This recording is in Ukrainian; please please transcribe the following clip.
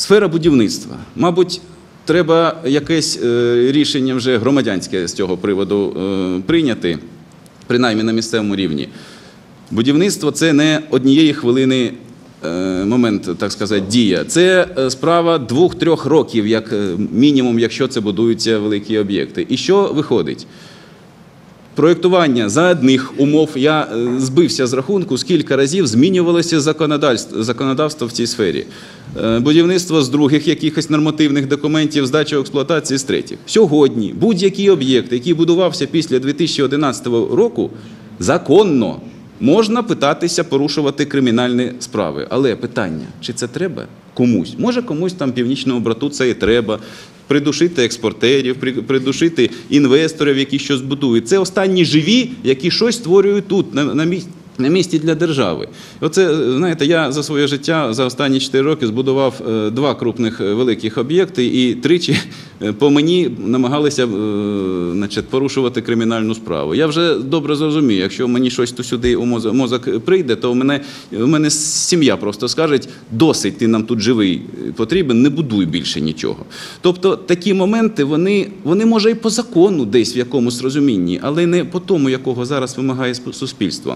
Сфера будівництва. Мабуть, треба якесь е, рішення вже громадянське з цього приводу е, прийняти, принаймні на місцевому рівні. Будівництво це не однієї хвилини е, момент, так сказати, дія. Це справа двох-трьох років, як мінімум, якщо це будуються великі об'єкти. І що виходить? Проєктування за одних умов я е, збився з рахунку, скільки разів змінювалося законодавство, законодавство в цій сфері. Е, Будівництво з других якихось нормативних документів, здача експлуатації з третіх. Сьогодні будь-який об'єкт, який будувався після 2011 року, законно можна питатися порушувати кримінальні справи. Але питання, чи це треба комусь? Може комусь там північному брату це і треба. Придушити експортерів, при- придушити інвесторів, які щось будують. Це останні живі, які щось створюють тут, на, на, місці, на місці для держави. Оце, знаєте, я за своє життя за останні 4 роки збудував е, два крупних е, великих об'єкти, і тричі по мені намагалися е, значить, порушувати кримінальну справу. Я вже добре зрозумію, якщо мені щось то сюди у мозок, мозок прийде, то у мене, у мене сім'я просто скаже, досить, ти нам тут живий е, потрібен, не будуй більше нічого. Тобто такі моменти, вони, вони може і по закону десь в якомусь розумінні, але не по тому, якого зараз вимагає суспільство.